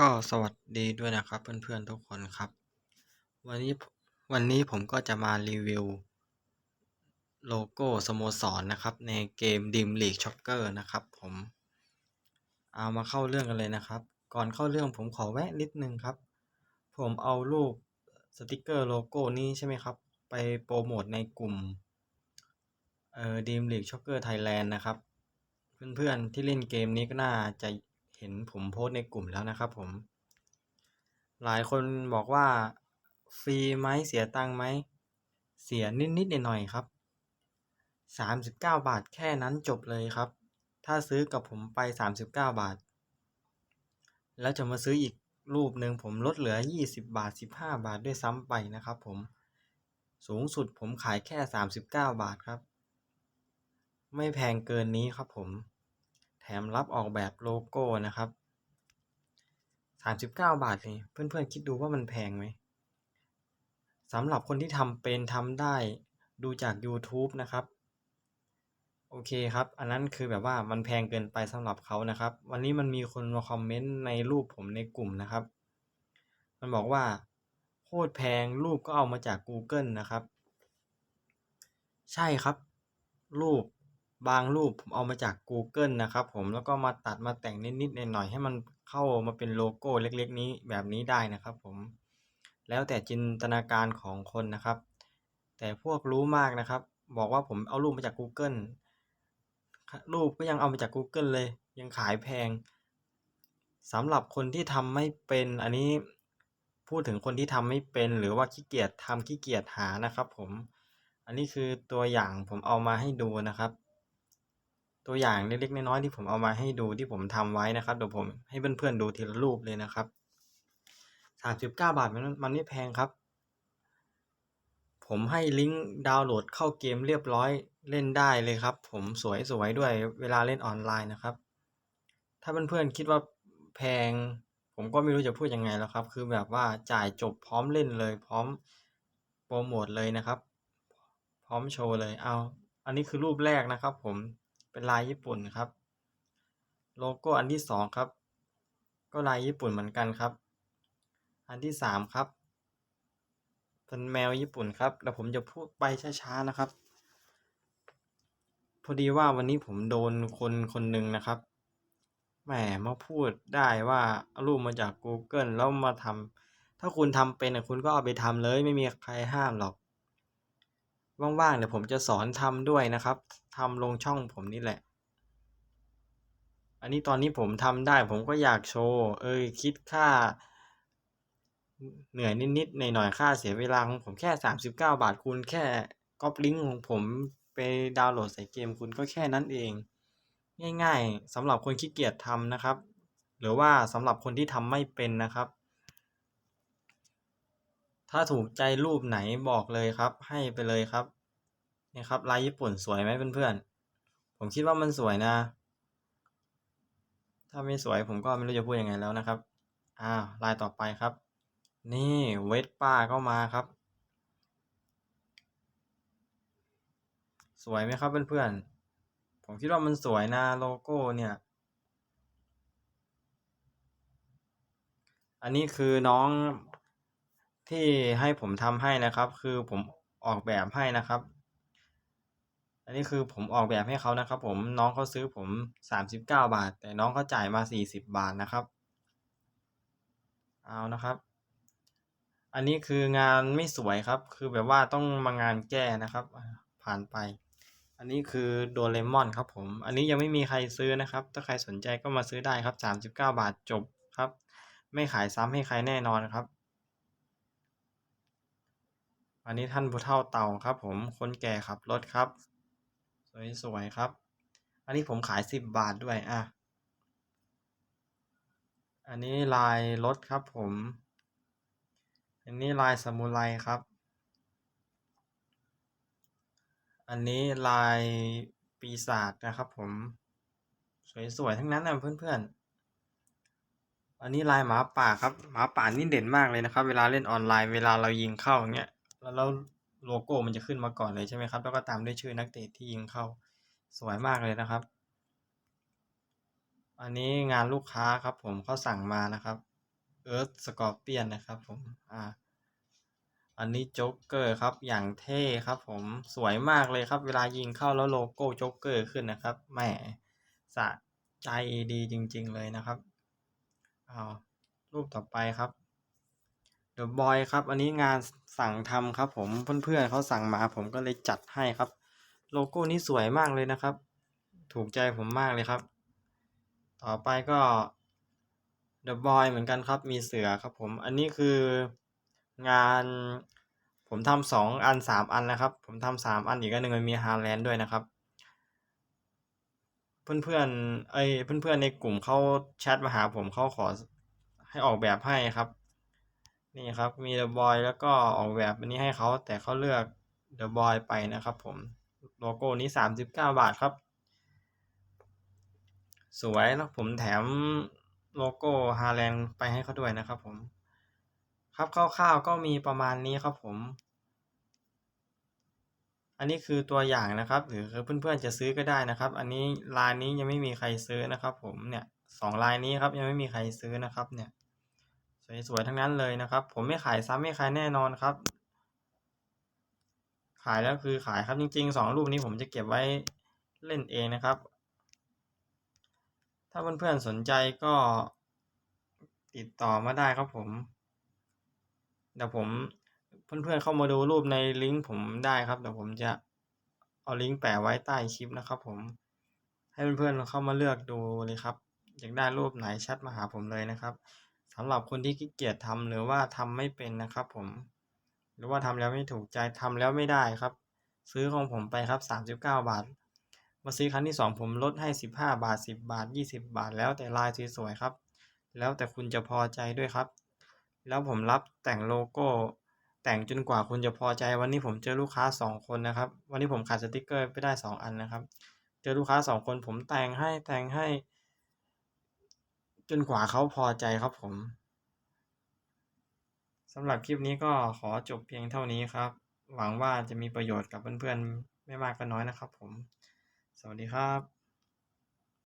ก็สวัสดีด้วยนะครับเพื่อนๆทุกคนครับ วันนี้วันนี้ผมก็จะมารีวิว โลโก้สโมสรนนะครับในเกม Dream League Soccer นะครับ ผม เอามาเข้าเรื่องกันเลยนะครับ ก่อนเข้าเรื่องผมขอแวะนิดนึงครับ ผมเอารูปสติกเกอร์โลโก้นี้ใช่ไหมครับ ไปโปรโมทในกลุ่มเอ่อ Dream League Soccer Thailand นะครับ เพื่อนๆที่เล่นเกมนี้ก็น่าจะ เห็นผมโพสในกลุ่มแล้วนะครับผม หลายคนบอกว่าฟรีไหมเสียตังค์ไหม เสียนิดๆหน่อยๆครับ 39 บาทแค่นั้นจบเลยครับ ถ้าซื้อกับผมไป 39 บาท แล้วจะมาซื้ออีกรูปหนึ่งผมลดเหลือ 20 บาท 15 บาทด้วยซ้ำไปนะครับผม สูงสุดผมขายแค่ 39 บาทครับ ไม่แพงเกินนี้ครับผม แถมรับออกแบบโลโก้นะครับ 39 บาทเลยเพื่อนๆคิดดูว่ามันแพงไหมสำหรับคนที่ทำเป็นทำได้ดูจาก YouTube นะครับ โอเคครับ อันนั้นคือแบบว่ามันแพงเกินไปสำหรับเขานะครับ วันนี้มันมีคนมาคอมเมนต์ในรูปผมในกลุ่มนะครับ มันบอกว่า โคตรแพงรูปก็เอามาจาก Google นะครับ ใช่ครับ รูป บางรูปผมเอามาจาก Google นะครับผมแล้วก็มาตัดมาแต่งนิดๆหน่อยๆให้มันเข้ามาเป็นโลโก้เล็ก ๆ นี้แบบนี้ได้นะครับผม แล้วแต่จินตนาการของคนนะครับ แต่พวกรู้มากนะครับ บอกว่าผมเอารูปมาจาก Google รูปก็ยังเอามาจาก Google เลย ยังขายแพงสำหรับคนที่ทำไม่เป็นอันนี้พูดถึงคนที่ทำไม่เป็นหรือว่าขี้เกียจทำขี้เกียจหานะครับ ผม อันนี้คือตัวอย่างผมเอามาให้ดูนะครับ ตัวอย่างเล็กๆน้อยๆที่ผมเอามาให้ดูที่ผมทำไว้นะครับเดี๋ยวผมให้เพื่อนๆดูทีละรูปเลยนะครับสามสิบเก้าบาทมันมันไม่แพงครับ ผมให้ลิงก์ดาวน์โหลดเข้าเกมเรียบร้อยเล่นได้เลยครับ ผมสวยๆด้วยเวลาเล่นออนไลน์นะครับ ถ้าเพื่อนๆคิดว่าแพง ผมก็ไม่รู้จะพูดยังไงแล้วครับ คือแบบว่าจ่ายจบพร้อมเล่นเลย พร้อมโปรโมทเลยนะครับ พร้อมโชว์เลยเอา อันนี้คือรูปแรกนะครับผม เป็นลายญี่ปุ่นครับ โลโก้อันที่สองครับ ก็ลายญี่ปุ่นเหมือนกันครับ อันที่สามครับเป็นแมวญี่ปุ่นครับแล้วผมจะพูดไปช้าๆนะครับ พอดีว่าวันนี้ผมโดนคนคนหนึ่งนะครับแหมมาพูดได้ว่าเอารูปมาจาก Google แล้วมาทำถ้าคุณทำเป็นคุณก็เอาไปทำเลยไม่มีใครห้ามหรอก ว่างๆเดี๋ยวผมจะสอนทำด้วยนะครับทำลงช่องผมนี่แหละ อันนี้ตอนนี้ผมทำได้ผมก็อยากโชว์ เอ้ยคิดค่า เหนื่อยนิดๆหน่อยๆค่าเสียเวลาของผมแค่ 39 บาทคุณแค่ก๊อปลิงก์ของผมไปดาวน์โหลดใส่เกมคุณก็แค่นั้นเอง ง่ายๆสำหรับคนขี้เกียจทำนะครับ หรือว่าสำหรับคนที่ทำไม่เป็นนะครับ ถ้าถูกใจรูปไหนบอกเลยครับ ให้ไปเลยครับนี่ครับลายญี่ปุ่นสวยไหมเพื่อนๆ ผมคิดว่ามันสวยนะ ถ้าไม่สวยผมก็ไม่รู้จะพูดยังไงแล้วนะครับ อ้าวลายต่อไปครับ นี่เวสป้าก็มาครับ สวยไหมครับเพื่อนๆ ผมคิดว่ามันสวยนะโลโก้เนี่ย อันนี้คือน้อง ที่ให้ผมทำให้นะครับ คือผมออกแบบให้นะครับ อันนี้คือผมออกแบบให้เขานะครับ ผมน้องเขาซื้อผมสามสิบเก้าบาท แต่น้องเขาจ่ายมาสี่สิบบาทนะครับเอานะครับ อันนี้คืองานไม่สวยครับ คือแบบว่าต้องมางานแก้นะครับ ผ่านไป อันนี้คือโดเรมอนครับผม อันนี้ยังไม่มีใครซื้อนะครับ ถ้าใครสนใจก็มาซื้อได้ครับสามสิบเก้าบาทจบครับ ไม่ขายซ้ำให้ใครแน่นอนครับ อันนี้ท่านผู้เฒ่าเต่าครับผมคนแก่ขับรถครับ สวยๆครับ อันนี้ผมขายสิบบาทด้วยอะอันนี้ลายรถครับผม อันนี้ลายสมุไรครับ อันนี้ลายปีศาจนะครับผม สวยๆทั้งนั้นนะเพื่อนๆ อันนี้ลายหมาป่าครับ หมาป่านี่เด่นมากเลยนะครับ เวลาเล่นออนไลน์ เวลาเรายิงเข้าอย่างเงี้ย แล้วโลโก้มันจะขึ้นมาก่อนเลยใช่ไหมครับ แล้วก็ตามด้วยชื่อนักเตะที่ยิงเข้าสวยมากเลยนะครับ อันนี้งานลูกค้าครับผมเขาสั่งมานะครับเอิร์ธสกอร์เปียนนะครับผมอ่าอันนี้โจ๊กเกอร์ครับอย่างเท่ครับผมสวยมากเลยครับ เวลายิงเข้าแล้วโลโก้โจ๊กเกอร์ขึ้นนะครับแหมสะใจดีจริงๆเลยนะครับอ้าวรูปต่อไปครับ The Boy ครับ อันนี้งานสั่งทำครับ ผมเพื่อนๆเขาสั่งมา ผมก็เลยจัดให้ครับ โลโก้นี้สวยมากเลยนะครับ ถูกใจผมมากเลยครับ ต่อไปก็ The Boy เหมือนกันครับ มีเสือครับ ผมอันนี้คืองานผมทำสองอันสามอันนะครับ ผมทำสามอันอีกอันหนึ่งมันมีฮาแลนด์ด้วยนะครับ เพื่อนๆเอ้ยเพื่อนๆในกลุ่มเขาแชทมาหาผมเขาขอให้ออกแบบให้ครับ นี่ครับมี The Boy แล้วก็ออกแบบอันนี้ให้เขาแต่เขาเลือก The Boy ไปนะครับผมโลโก้นี้สามสิบเก้าบาทครับ สวยแล้วผมแถมโลโก้ฮาแลนด์ไปให้เขาด้วยนะครับผม ครับคร่าวๆก็มีประมาณนี้ครับผม อันนี้คือตัวอย่างนะครับ หรือเพื่อนๆจะซื้อก็ได้นะครับ อันนี้ลายนี้ยังไม่มีใครซื้อนะครับ ผมเนี่ยสองลายนี้ครับยังไม่มีใครซื้อนะครับเนี่ย สวยๆทั้งนั้นเลยนะครับ ผมไม่ขายซ้ำไม่ขายแน่นอนครับ ขายแล้วคือขายครับจริงๆสองรูปนี้ผมจะเก็บไว้เล่นเองนะครับ ถ้าเพื่อนๆสนใจก็ติดต่อมาได้ครับผมเดี๋ยวผมเพื่อนๆเข้ามาดูรูปในลิงก์ผมได้ครับเดี๋ยวผมจะเอาลิงก์แปะไว้ใต้คลิปนะครับ ผม ให้เพื่อนๆเข้ามาเลือกดูเลยครับอยากได้รูปไหนแชทมาหาผมเลยนะครับ สำหรับคนที่ขี้เกียจทำหรือว่าทำไม่เป็นนะครับผม หรือว่าทำแล้วไม่ถูกใจทำแล้วไม่ได้ครับ ซื้อของผมไปครับสามสิบเก้าบาท มาซื้อครั้งที่สองผมลดให้สิบห้าบาทสิบบาทยี่สิบาท แล้วแต่ลายสวยๆครับ แล้วแต่คุณจะพอใจด้วยครับ แล้วผมรับแต่งโลโก้ แต่งจนกว่าคุณจะพอใจวันนี้ผมเจอลูกค้าสองคนนะครับ วันนี้ผมขาดสติกเกอร์ไปได้สองอันนะครับ เจอลูกค้าสองคนผมแต่งให้แต่งให้ จนกว่าเขาพอใจครับผมสำหรับคลิปนี้ก็ขอจบเพียงเท่านี้ครับ หวังว่าจะมีประโยชน์กับเพื่อนๆ ไม่มากก็น้อยนะครับผม สวัสดีครับ